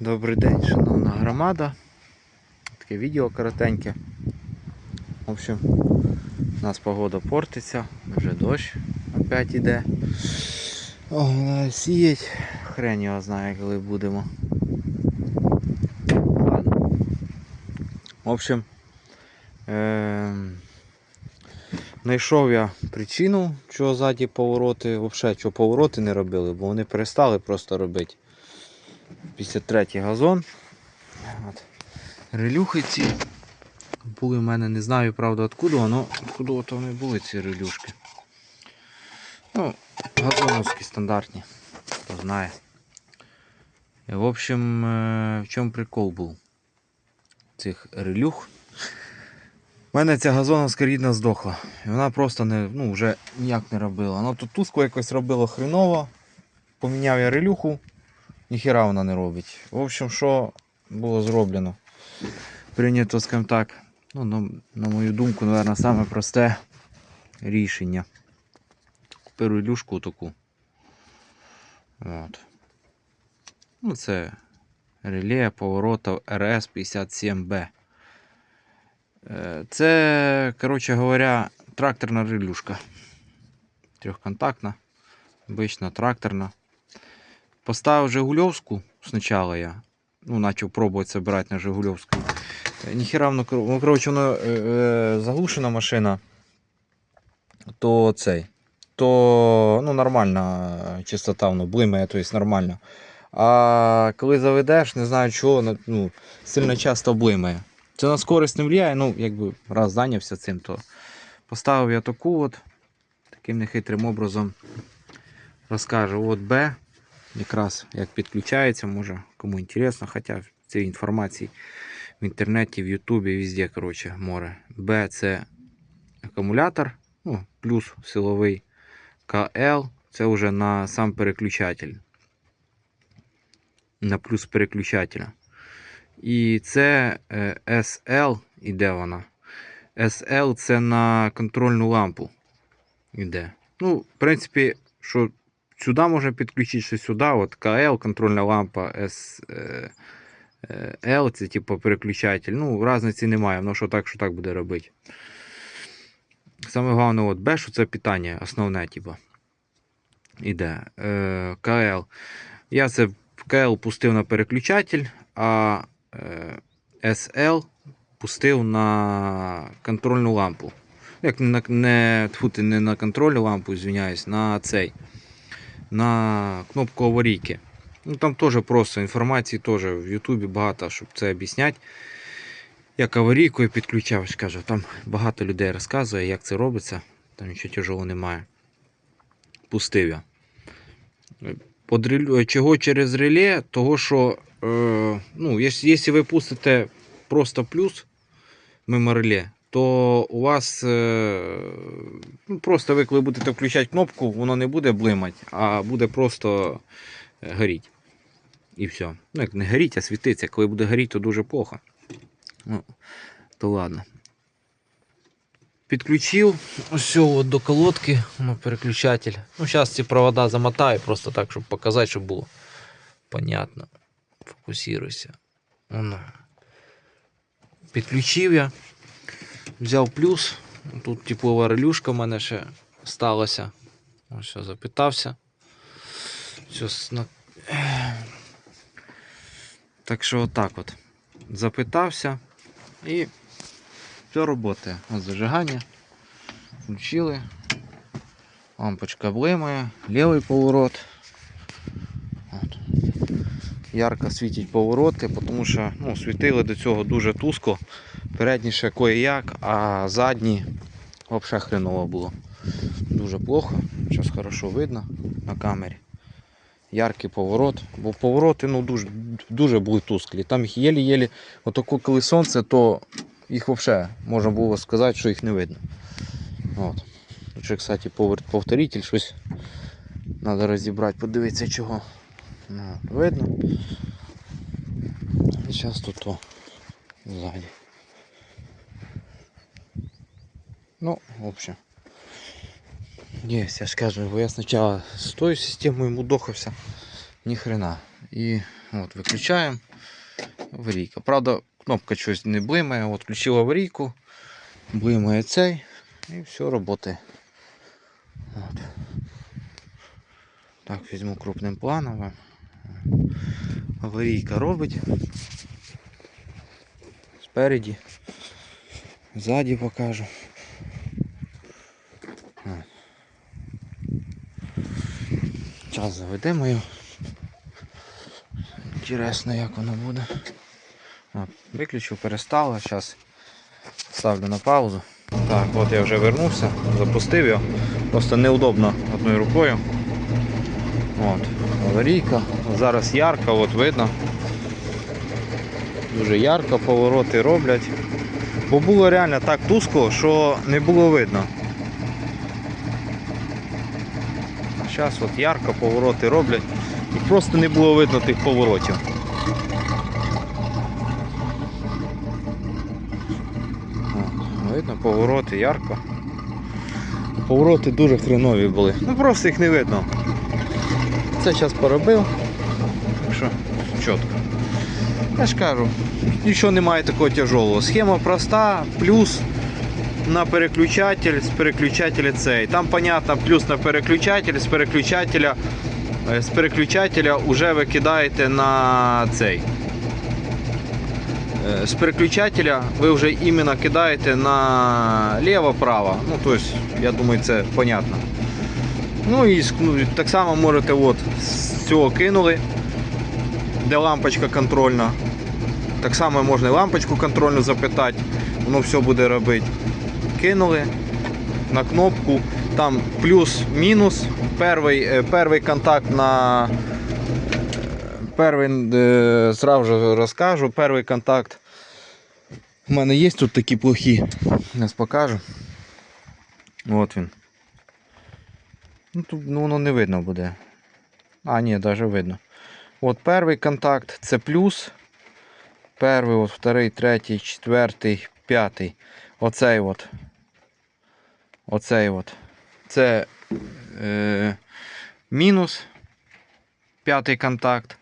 Добрий день, шановна громада. Таке відео коротеньке. В общем, у нас погода портиться, вже дощ опять іде. О, сіять. Хрень його знає, коли будемо. Ладно. В общем, ем, знайшов я причину, чого ззаді повороти, взагалі, чого повороти не робили, бо вони перестали просто робити. 53 газон. От. Релюхи ці були в мене, не знаю, правда, откуда, але откуда то вони були ці релюшки. Ну, газоновські стандартні, хто знає. І, в общем, е, в чому прикол був цих релюх. У мене ця газоновська рідна здохла. І вона просто не, ну, вже ніяк не робила. Ну тут тускло якось робило хреново. Поміняв я релюху, ніхіра вона не робить. В общем, що було зроблено? Прийнято, скажімо так, ну, на, на мою думку, напевно, саме просте рішення. Купив релюшку таку. От. Ну, це реле поворотів RS57B. Е, Це, коротше говоря, тракторна релюшка. Трьохконтактна, обична тракторна. Поставив Жигульовську спочатку я. Ну, пробувати збирати на Жигульовську. Е, Ніхіра воно, ну, коротше, воно е, е, заглушена машина. То цей. То ну, нормальна чистота, воно блимає, тобто нормально. А коли заведеш, не знаю чого, ну, сильно часто блимає. Це на скорість не впливає, ну, якби раз зайнявся цим, то поставив я таку от, таким нехитрим образом розкажу. От Б, якраз як підключається, може кому інтересно, хоча цієї інформації в інтернеті, в Ютубі, везде, коротше, море. Б це акумулятор, ну, плюс силовий КЛ, це вже на сам переключатель. На плюс переключателя. І це е, SL, іде вона. SL це на контрольну лампу. Іде. Ну, в принципі, що сюди можна підключити, що сюди. От КЛ, контрольна лампа, е, L, це типу переключатель. Ну, різниці немає, воно що так, що так буде робити. Саме головне, от B, що це питання, основне, типу. Іде. Е, КЛ. Я це КЛ пустив на переключатель, а е, SL пустив на контрольну лампу. Як не, на- не, тьфу не на контрольну лампу, звиняюсь, на цей. На кнопку аварійки. Ну, там теж просто інформації теж в Ютубі багато, щоб це об'ясняти. Як аварійкою підключав, кажу, там багато людей розказує, як це робиться, там нічого тяжелого немає. Пустив я. Чого через реле? Того, що е, ну, якщо ви пустите просто плюс мимо реле, то у вас е, ну, просто ви коли будете включати кнопку, воно не буде блимати, а буде просто е, горіти. І все. Ну, як не горіть, а світиться. Коли буде горіти, то дуже плохо. Ну, то ладно. Підключив ось от до колодки ну, переключатель. Ну, зараз ці провода замотаю, просто так, щоб показати, щоб було понятно. Фокусируйся. Підключив я. Взяв плюс. Тут теплова релюшка в мене ще сталася. Ось запитався. Все, сна- Так що отак от. Запитався і все роботає. От зажигання. Включили. Лампочка блимає, лівий поворот. От. Ярко світять повороти, тому що ну, світили до цього дуже тускло. Передні ще кое-як, а задні взагалі хреново було. Дуже плохо. Зараз хорошо видно на камері. Яркий поворот. Бо повороти ну, дуже, дуже були тусклі. Там їх єлі-єлі, отако коли сонце, то їх взагалі можна було сказати, що їх не видно. От. Ще, кстати, повторитель, щось треба розібрати, подивитися чого. От, видно. І зараз тут то ззаді. Ну, в общем. Есть, я ж кажу, я спочатку з тою системою мудохався, ні хрена. І от, виключаємо. Аварійка. Правда, кнопка щось не блимає. От, включив аварійку, блимає цей і все роботи. От. Так, візьму крупним планом. Аварійка робить. Спереді. Ззаді покажу. Час заведемо його. Інтересно, як воно буде. От, виключив, перестало, зараз ставлю на паузу. Так, от я вже вернувся, запустив його. Просто неудобно одною рукою. От, аварійка. Зараз ярко, от видно. Дуже ярко повороти роблять. Бо було реально так тускло, що не було видно. Зараз от ярко повороти роблять і просто не було видно тих поворотів. От, видно повороти ярко. Повороти дуже хренові були. Ну просто їх не видно. Це зараз поробив. Так що чітко. Я ж кажу, нічого немає такого тяжелого. Схема проста, плюс на переключатель, з переключателя цей. Там, понятно, плюс на переключатель, з переключателя, е, з переключателя вже ви кидаєте на цей. Е, З переключателя ви вже іменно кидаєте на ліво-право. Ну, тобто, я думаю, це понятно. Ну і ну, так само можете от, з цього кинули, де лампочка контрольна. Так само можна і лампочку контрольну запитати, воно все буде робити. Кинули на кнопку, там плюс-мінус. Перший, е, перший контакт на перший, е, зразу розкажу, перший контакт. У мене є тут такі плохі. Зараз покажу. От він. Ну, тут ну, воно не видно буде. А, ні, навіть видно. От перший контакт це плюс. Перший, от, вторий, третій, четвертий, п'ятий. Оцей от. Оцей от. Це е, мінус. П'ятий контакт.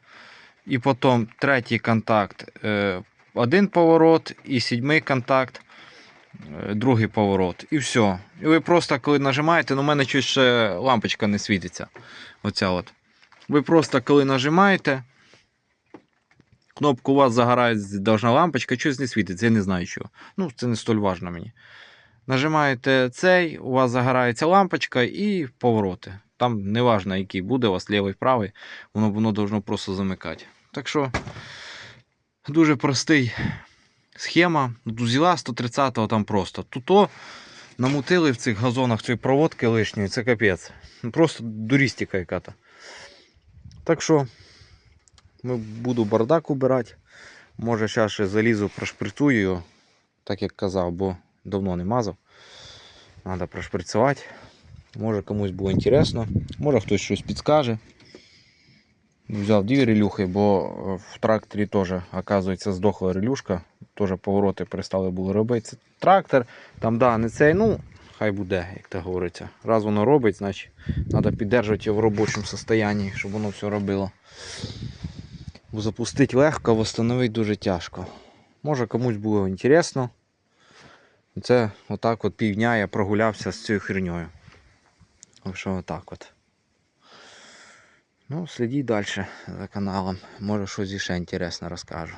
І потім третій контакт. Е, один поворот і сідьмий контакт. е, Другий поворот. І все. І ви просто коли нажимаєте, ну у мене чуть ще лампочка не світиться. Оця от. Ви просто коли нажимаєте, кнопку у вас загорає должна лампочка, щось не світиться, я не знаю чого. Ну, це не столь важно мені. Нажимаєте цей, у вас загорається лампочка і повороти. Там не важно, який буде у вас лівий, правий, воно воно должно просто замикати. Так що дуже простий схема. Взяла 130-го там просто. Тут намутили в цих газонах цієї проводки лишньої, це капець. Просто дурістика яка-то. Так що ми буду бардак убирати. Може, зараз ще залізу, прошприцюю його, так як казав, бо давно не мазав. Треба прошприцювати. Може комусь було інтересно, може хтось щось підскаже. Взяв дві релюхи, бо е, в тракторі теж, оказується, здохла релюшка. Теж повороти перестали були робити. Це трактор, там да, не цей, ну, хай буде, як то говориться. Раз воно робить, значить треба підтримувати його в робочому стані, щоб воно все робило. Запустити легко, встановити дуже тяжко. Може комусь було інтересно. Це отак от півдня я прогулявся з цією херньою. Що отак от. Ну, слідіть далі за каналом. Може щось ще інтересне розкажу.